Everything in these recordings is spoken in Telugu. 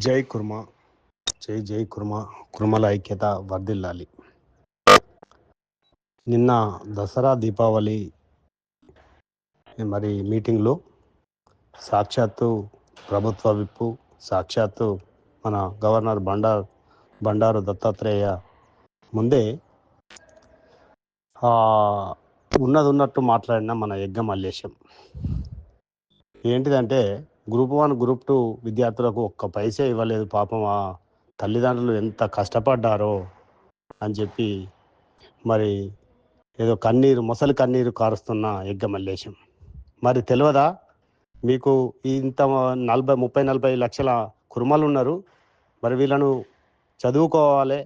జై కుర్మ. జై జై కుర్మ. కుర్మల ఐక్యత వర్ధిల్లాలి. నిన్న దసరా దీపావళి మరి మీటింగ్లో సాక్షాత్తు ప్రభుత్వ విప్పు సాక్షాత్తు మన గవర్నర్ బండారు బండారు దత్తాత్రేయ ముందే ఉన్నది ఉన్నట్టు మాట్లాడిన మన యజ్ఞ మల్లేశం. ఏంటిదంటే గ్రూప్ వన్ గ్రూప్ టూ విద్యార్థులకు ఒక్క పైసే ఇవ్వలేదు. పాపం ఆ తల్లిదండ్రులు ఎంత కష్టపడ్డారో అని చెప్పి మరి ఏదో కన్నీరు మొసలి కన్నీరు కారుస్తున్న యజ్ఞమల్లేశం. మరి తెలియదా మీకు ఇంత నలభై ముప్పై నలభై లక్షల కురుమలు ఉన్నారు మరి వీళ్ళను చదువుకోవాలి.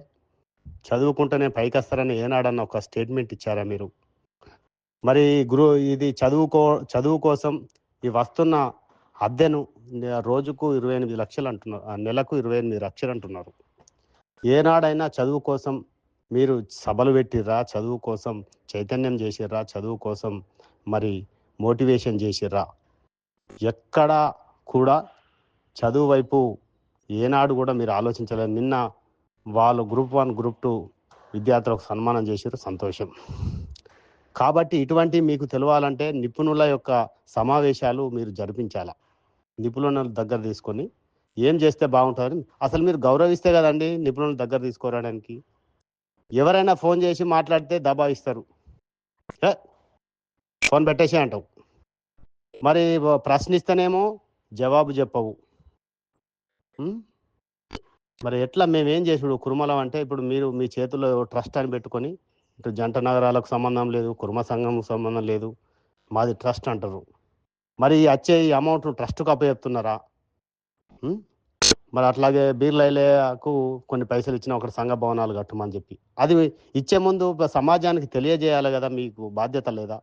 చదువుకుంటేనే పైకి వస్తారని ఏనాడన్న ఒక స్టేట్మెంట్ ఇచ్చారా మీరు? మరి గురు ఇది చదువుకో చదువు కోసం ఈ వస్తున్న అద్దెను రోజుకు ఇరవై ఎనిమిది లక్షలు అంటున్నారు. నెలకు ఇరవై ఎనిమిది లక్షలు అంటున్నారు. ఏనాడైనా చదువు కోసం మీరు సభలు పెట్టిర్రా? చదువు కోసం చైతన్యం చేసిర్రా? చదువు కోసం మరి మోటివేషన్ చేసిర్రా? ఎక్కడా కూడా చదువు వైపు ఏనాడు కూడా మీరు ఆలోచించలేదు. నిన్న వాళ్ళు గ్రూప్ వన్ గ్రూప్ టూ విద్యార్థులకు సన్మానం చేసారు సంతోషం. కాబట్టి ఇటువంటి మీకు తెలవాలంటే నిపుణుల యొక్క సమావేశాలు మీరు జరిపించాలా? నిపుణులను దగ్గర తీసుకొని ఏం చేస్తే బాగుంటుందని అసలు మీరు గౌరవిస్తే కదండి నిపుణులను దగ్గర తీసుకురావడానికి. ఎవరైనా ఫోన్ చేసి మాట్లాడితే దబాయిస్తారు ఫోన్ పెట్టేసి అంటావు. మరి ప్రశ్నిస్తేనేమో జవాబు చెప్పవు. మరి ఎట్లా మేమేం చేసుడు కురుమలం అంటే ఇప్పుడు మీరు మీ చేతుల్లో ట్రస్ట్ అని పెట్టుకొని ఇటు జంట నగరాలకు సంబంధం లేదు కుర్మ సంఘం సంబంధం లేదు మాది ట్రస్ట్ అంటారు. మరి వచ్చే ఈ అమౌంట్ ట్రస్ట్కు అప్పచెప్తున్నారా మరి అట్లాగే బీర్లైలేకు కొన్ని పైసలు ఇచ్చిన ఒకటి సంఘ భవనాలు కట్టమని చెప్పి. అది ఇచ్చే ముందు సమాజానికి తెలియజేయాలి కదా మీకు బాధ్యత లేదా?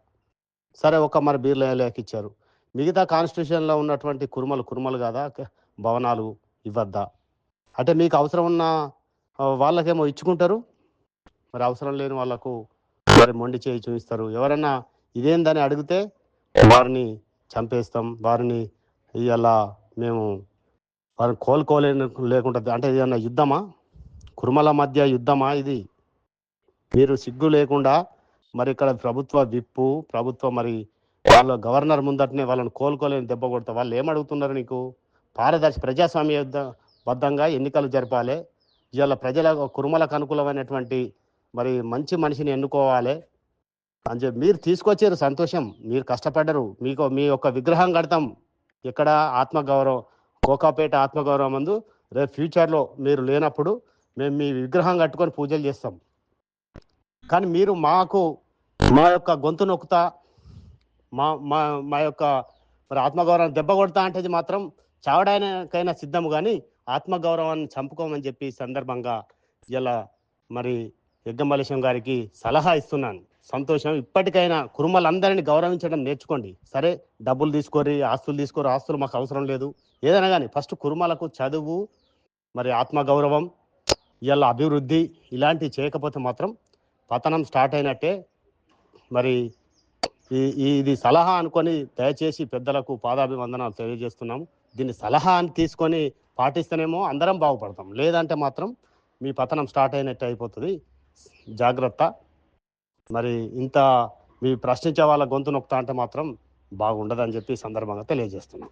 సరే ఒక మరి బీర్లైలేకి ఇచ్చారు. మిగతా కాన్స్టిట్యూషన్లో ఉన్నటువంటి కురుమలు కురుమలు కదా? భవనాలు ఇవ్వద్దా? అంటే మీకు అవసరం ఉన్న వాళ్ళకేమో ఇచ్చుకుంటారు? మరి అవసరం లేని వాళ్ళకు మరి మొండి చేయి చూపిస్తారు. ఎవరైనా ఇదేందని అడిగితే వారిని చంపేస్తాం. వారిని ఇలా మేము వారిని కోలుకోలే లేకుండా అంటే ఏదన్నా యుద్ధమా? కుర్మల మధ్య యుద్ధమా ఇది? మీరు సిగ్గు లేకుండా మరి ఇక్కడ ప్రభుత్వ విప్పు ప్రభుత్వ మరి వాళ్ళ గవర్నర్ ముందటనే వాళ్ళని కోలుకోలేని దెబ్బ కొడతా. వాళ్ళు ఏం అడుగుతున్నారు నీకు? పారదర్శి ప్రజాస్వామ్య యుద్ధ బద్ధంగా ఎన్నికలు జరపాలి. ఇవాళ ప్రజల కురుమలకు అనుకూలమైనటువంటి మరి మంచి మనిషిని ఎన్నుకోవాలి. అని చెప్పి మీరు తీసుకొచ్చారు సంతోషం. మీరు కష్టపడ్డరు. మీకు మీ యొక్క విగ్రహం కడతాం. ఇక్కడ ఆత్మగౌరవం కోకాపేట ఆత్మగౌరవం మందు రేపు ఫ్యూచర్లో మీరు లేనప్పుడు మేము మీ విగ్రహం కట్టుకొని పూజలు చేస్తాం. కానీ మీరు మాకు మా యొక్క గొంతు నొక్కుతా మా మా మా యొక్క మరి ఆత్మగౌరవం దెబ్బ కొడతా అంటే మాత్రం చావడానికైనా సిద్ధము కానీ ఆత్మగౌరవాన్ని చంపుకోమని చెప్పి సందర్భంగా ఇలా మరి యజ్ఞమలేశం గారికి సలహా ఇస్తున్నాను. సంతోషం. ఇప్పటికైనా కురుమలందరినీ గౌరవించడం నేర్చుకోండి. సరే డబ్బులు తీసుకోరి ఆస్తులు తీసుకోరు ఆస్తులు మాకు అవసరం లేదు. ఏదైనా కానీ ఫస్ట్ కురుమలకు చదువు మరి ఆత్మగౌరవం ఇలా అభివృద్ధి ఇలాంటివి చేయకపోతే మాత్రం పతనం స్టార్ట్ అయినట్టే. మరి ఈ ఈ- ఇది సలహా అనుకొని దయచేసి పెద్దలకు పాదాభివందనాలు తెలియజేస్తున్నాము దీన్ని సలహా అని తీసుకొని పాటిస్తేనేమో అందరం బాగుపడతాం. లేదంటే మాత్రం మీ పతనం స్టార్ట్ అయినట్టు అయిపోతుంది. జాగ్రత్త. మరి ఇంత మీ ప్రశ్నించే వాళ్ళ గొంతు నొక్కుతా అంటే మాత్రం బాగుండదని చెప్పి సందర్భంగా తెలియజేస్తున్నాం.